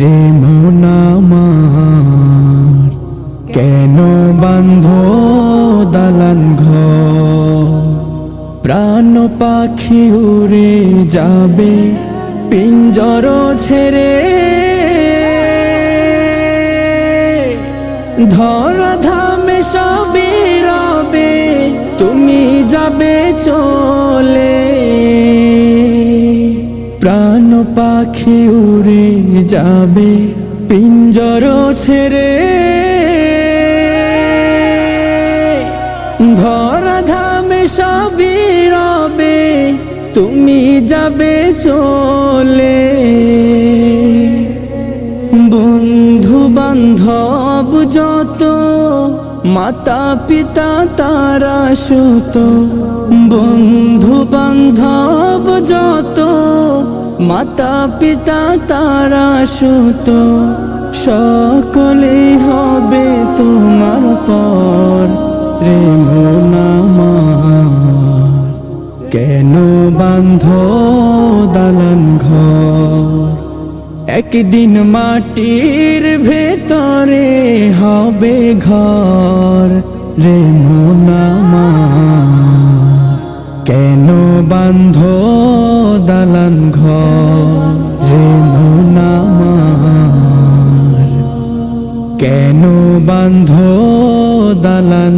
রে মোনামার কেন বান্ধ দালান ঘর? প্রাণ পাখি উড়ে যাবে, পিঞ্জর ছেড়ে। ধর ধামে সবই রবে, তুমি যাবে চলে। প্রাণ পাখি উড়ে যাবে, পিঞ্জর ছেড়ে। ধর ধামে সবই রবে, তুমি যাবে চলে। বন্ধু বান্ধব যত মাতা পিতা তারা সুত। বন্ধু বান্ধব যত মাতা পিতা তারা সুত সকলে হবে তোমার পর। মোনামার কেন বান্ধ দালান ঘর? একদিন মাটির ভেতরে হবে ঘর। রে মোনামার কেন বান্ধ বান্ধ দালান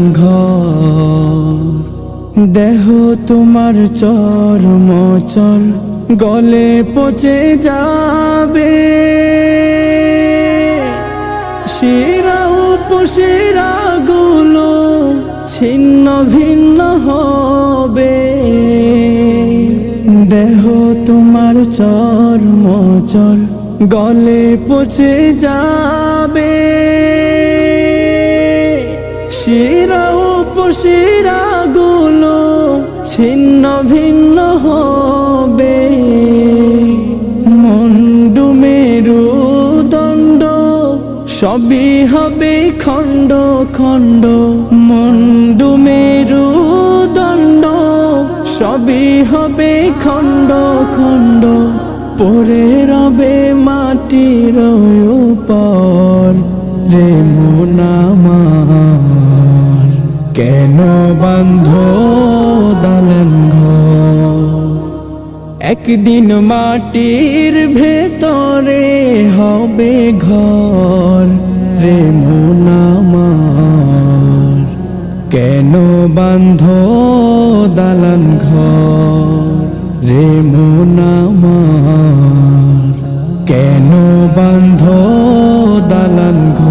দেহ তোমার চরম চল গলে পচে যাবে। শিরা উপশিরা গুলো ছিন্ন ভিন্ন হবে। দেহ তোমার চরম চল গলে পচে যাবে। শিরা উপশিরা গুলো ছিন্ন ভিন্ন হবে। মন্ডু মেরু দণ্ড সবই হবে খণ্ড খণ্ড। মন্ডু মেরু দণ্ড সবই হবে খণ্ড খণ্ড। পরে রবে মাটি মাটির পর রে মোনামার কেন বান্ধ দালান একদিন মাটির ভেতরে হবে ঘর রে মোনামার কেন বান্ধ দালান ঘর? রে মোনামার কেন বান্ধ দালান ঘর?